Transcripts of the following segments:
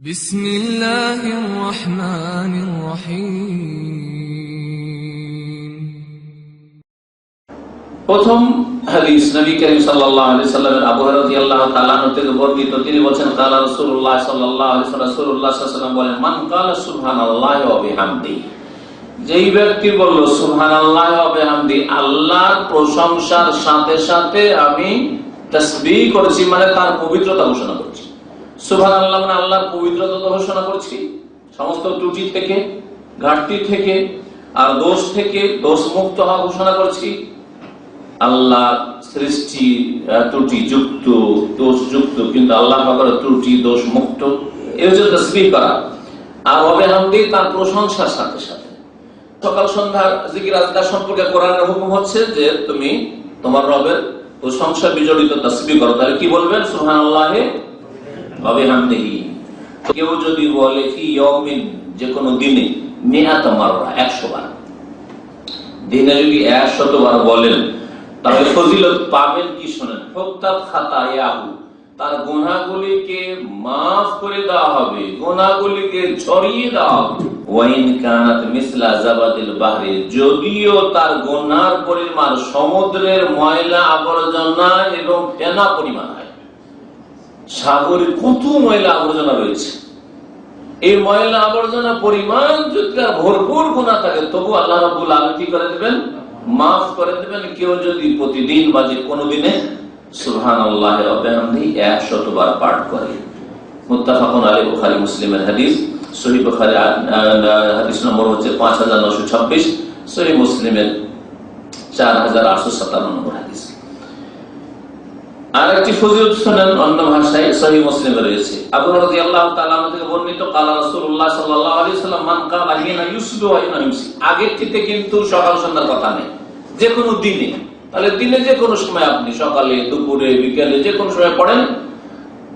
بسم الله الرحمن الرحيم প্রথম হাদিস নবী করিম সাল্লাল্লাহু আলাইহি সাল্লামের আবু হুরায়রা রাদিয়াল্লাহু তাআলা আনহু থেকে বর্ণিত তিনি বলেন কালা রাসূলুল্লাহ সাল্লাল্লাহু আলাইহি ওয়াসাল্লাম রাসূলুল্লাহ সাল্লাল্লাহু আলাইহি ওয়াসাল্লাম বলেন মান কালা সুবহানাল্লাহি ওয়া বিহামদিহি যেই ব্যক্তি বলল সুবহানাল্লাহি ওয়া বিহামদি আল্লাহর প্রশংসার সাথে সাথে আমি তাসবিহ করেছি মানে তার পবিত্রতা ঘোষণা করছি সুবহানাল্লাহ মানে আল্লাহর পবিত্রতা ঘোষণা করছি। সমস্ত ত্রুটি থেকে, ঘাটতি থেকে, আর দোষ থেকে দোষ মুক্ত হওয়া ঘোষণা করছি। আল্লাহ সৃষ্টি ত্রুটি যুক্ত, দোষ যুক্ত, কিন্তু আল্লাহ পাকের ত্রুটি দোষ মুক্ত এই হচ্ছে তসবিহ করা। আর হবে হামদি তার প্রশংসার সাথে সাথে। সকাল সন্ধ্যার জিকির আজকার সম্পর্কে কোরআনের হুকুম হচ্ছে যে তুমি তোমার রবের প্রশংসা বিজড়িত তসবি করো। তাহলে কি বলবেন? সুহান আল্লাহে হবে হামদিহি কেউ যদি বলে ইয়মিন যে কোনো দিনে একশো বার। দিনে যদি একশত বার বলেন মাফ করে দেওয়া হবে ওয়াইন কানাত যদিও তার গোনার পরিমাণ সমুদ্রের ময়লা, আবর্জনা এবং ফেনা পরিমাণ হয়। সাগরে কত ময়লা আবর্জনা রয়েছে। এই ময়লা আবর্জনা পরিমাণ যদি ভরপুর গুণা থাকে, তবু আল্লাহ রাবুল আলম কি করে দেবেন? মাফ করে দেবেন। কেউ যদি প্রতিদিন বা যে কোনো দিনে সুহান আল্লাহ একশত বার পাঠ করে মুত্তাফাকুন আলী বুখারী মুসলিমের হাদিস। সহি বুখারী হাদিস নম্বর হচ্ছে পাঁচ হাজার নশো ছাব্বিশ। সহি মুসলিমের চার হাজার আটশো সাতান্ন নম্বর হাদিস। আর একটি ফজিলত শুনেন অন্য ভাষায় সহি মুসলিমে রয়েছে। আবু রাদিয়াল্লাহু তাআলা থেকে বর্ণিত, কালা রাসূলুল্লাহ সাল্লাল্লাহু আলাইহি সাল্লাম মান কালা হিনা ইউসবি ওয়া হিনা ইউমসি। কিন্তু সকাল সন্ধ্যার কথা নেই। যে কোনো দিনে। তাহলে দিনে যে কোনো সময় আপনি সকালে, দুপুরে, বিকেলে যে কোনো সময় পড়েন,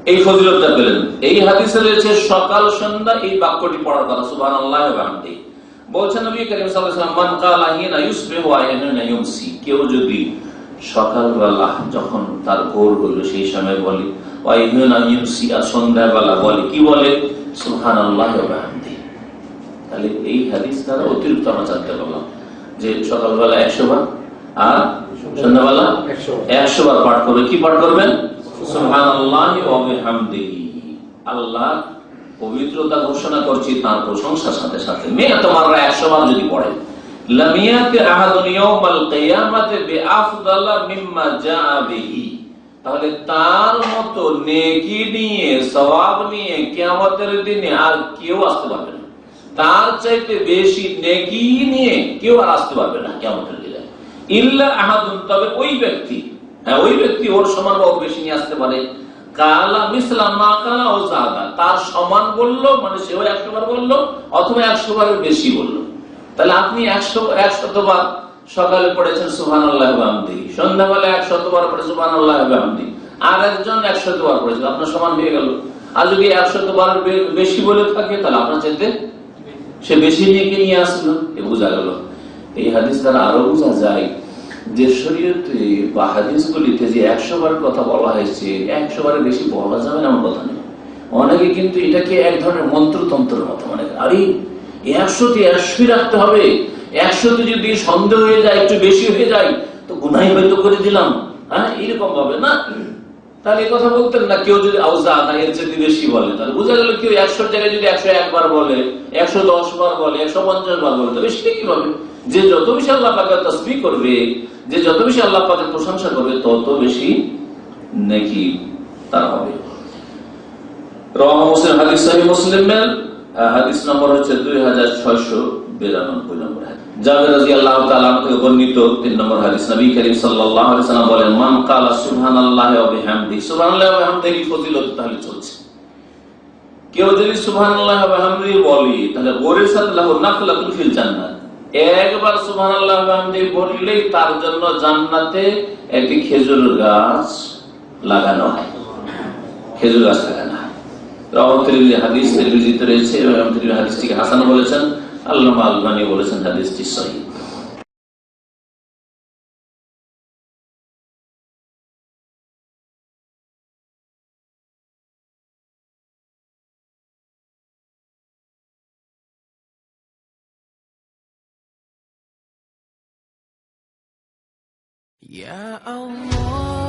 এই ফজিলতটা পেলেন। এই হাদিসে রয়েছে, সকাল সন্ধ্যা এই বাক্যটি পড়ার কথা। সুবহানাল্লাহি ওয়া বিহামদিহি। বলছেন নবী করিম ওয়াসাল্লাম, মান কালা হিনা ইউসবি ওয়া হিনা কেউ যদি সকালবেলা যখন তার ভোর হলো সেই সময় বলে সন্ধ্যাবেলা? বলে কি বলে? সুহান আল্লাহ তাহলে এই হাদিস দ্বারা অতিরিক্ত আমরা জানতে পারলাম যে সকালবেলা একশো বার আর সন্ধ্যাবেলা একশো বার। পাঠ করবে। কি পাঠ করবেন? সুহান আল্লাহ আল্লাহ পবিত্রতা ঘোষণা করছি তার প্রশংসার সাথে সাথে। মেয়ে তোমার একশো বার যদি পড়ে তাহলে তার মতো নেকি নিয়ে, সওয়াব নিয়ে কিয়ামতের দিনে আর কেউ আসতে পারবে না। তার চাইতে বেশি নেকি নিয়ে কেউ আর আসতে পারবে না কিয়ামতের দিনে। ইল্লা আহাদুন, তবে ওই ব্যক্তি হ্যাঁ ওই ব্যক্তি ওর সমান বা বেশি নিয়ে আসতে পারে। কালা মিসলাম মা কালা ও তার সমান বলল মানে সেও একশো বার বলল, অথবা একশো বারের বেশি বলল। তাহলে আপনি একশো, একশতবার সকালে পড়েছেন সুহান আল্লাহ বামদি সন্ধ্যাবেলা একশতবার পড়ে সুহান আল্লাহ বামদি আর একজন একশতবার পড়েছেন আপনার সমান হয়ে গেল। আর যদি একশতবার বেশি বলে থাকে, তাহলে আপনার চাইতে সে বেশি নিয়ে নিয়ে আসলো, এ বোঝা গেল। এই হাদিস দ্বারা আরও বোঝা যায় যে শরীয়তে বা হাদিসগুলিতে যে একশো বার কথা বলা হয়েছে একশো বারের বেশি বলা যাবে না আমার কথা নেই অনেকে কিন্তু এটাকে এক ধরনের মন্ত্রতন্ত্রের মতো মনে আরে একশোতে একশোই রাখতে হবে। একশোতে যদি সন্দেহ হয়ে যায়, একটু বেশি হয়ে যায়, তো গুনাই হয়তো করে দিলাম। হ্যাঁ না? তাহলে কথা বলতেন না, কেউ যদি বেশি বলে। তাহলে বোঝা গেল কেউ একশোর জায়গায় যদি একশো একবার বলে, একশো দশ বার বলে, একশো পঞ্চাশ বার বলে বেশি কি বলে যে যত বেশি আল্লাহ পাকে তসবি করবে, যে যত বেশি আল্লাহ প্রশংসা করবে, তত বেশি নাকি তার হবে। রহমা মুসলিম, হাদিস সহি মুসলিমের হাদিস নম্বর হচ্ছে দুই হাজার বিরানব্বই নম্বর কেউ যদি বলে, তাহলে একবার বিহামদিহি বললেই তার জন্য জান্নাতে একটি খেজুর গাছ লাগানো হয়। খেজুর গাছ লাগানো হাসান বলেছেন আল্লাহ আল্লানি বলেছেন হাদিসটি সহি Yeah, I'm more